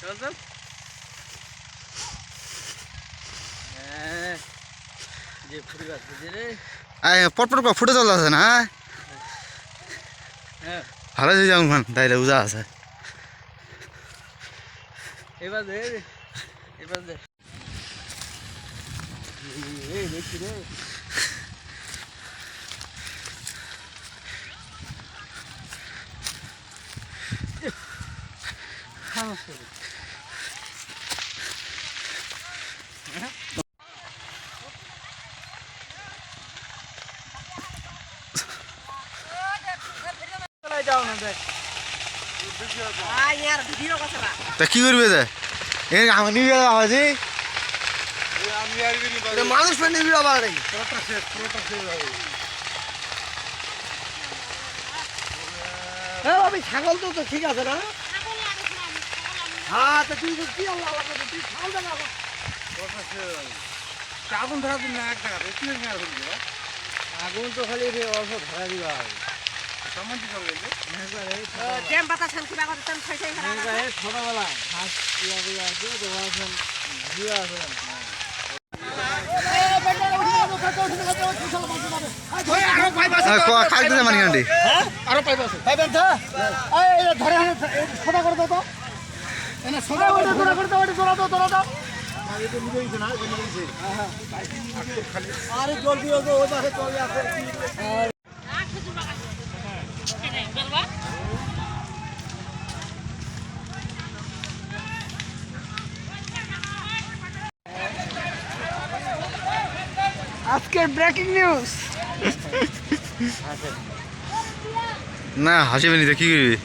চল চল পটপট করে ফুটে চলে আছে না হ্যাঁ? ভালো যে যেমন মান তাইলে উজা আছে এবার দে এবার দে এই দেখছি রে। চলাই যাও না দেখ তা কি করবে যে এ আমার নিয়ে গেল আওয়াজি মানুষ নিবি আবার হ্যাঁ ভাবি ছাগল তো তো ঠিক আছে না? হ্যাঁ তো তুই তো কি আল্লাহ? তুই ছাগল আগুন ধরা দিন না এক টাকা আগুন তো খালি অল্প ধরা দিবা সামান কি করবে ড্যাম বাতাসান কিবা করে তেম খাই খাই খাই ছোটবেলা হাঁস ইয়া ইয়া আছে। দোকান জিয়া আছে খাই দিতে মানি কান্ডি আরও পাইব আছে পাইবেন তো এই ধরে সোজা করে দাও তো এনে সোজা করে দাও করে দাও এটা দাও দাও আরে আজকের ব্রেকিং নিউজ না হাসিবেনি তো কি করবি?